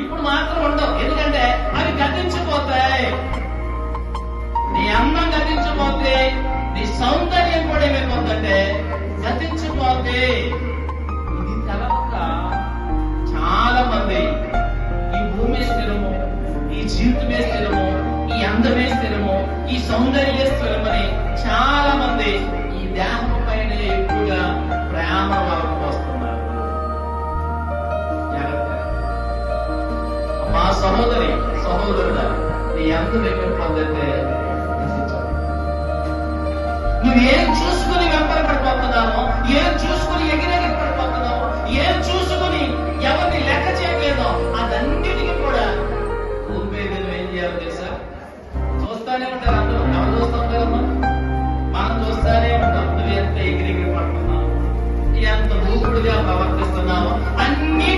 ఇప్పుడు మాత్రం ఉండవు. ఎందుకంటే అవి గతించిపోతాయి. నీ అందం గతించిపోతే నీ సౌందర్యం కూడా ఏమైపోతుందంటే గతించిపోతే. ఇది తెలవక చాలా మంది ఈ భూమి స్థిరము ఈ జీవితమే స్థిరము ఈ అందమే స్థిరము ఈ సౌందర్య స్థిరము. సహోదరి సహోదరుడా నీ ఎంత వెంబడి పొందితే నువ్వు ఏం చూసుకుని వెంబడి పడిపోతున్నామో ఏం చూసుకుని ఎగిరెగి పడిపోతున్నామో ఏం చూసుకుని ఎవరిని లెక్క చేయలేదో అదన్నిటికీ కూడా భూమిపేదలు ఏం చేయాలి తెలుసా? చూస్తానే ఉంటారు అందరూ. ఎవరు చూస్తాం ఉంటారు మనం చూస్తానే ఉంటాం. నువ్వు ఎంత ఎగిరెగిరి పడుతున్నావు ఎంత భూకుడిగా ప్రవర్తిస్తున్నావు అన్ని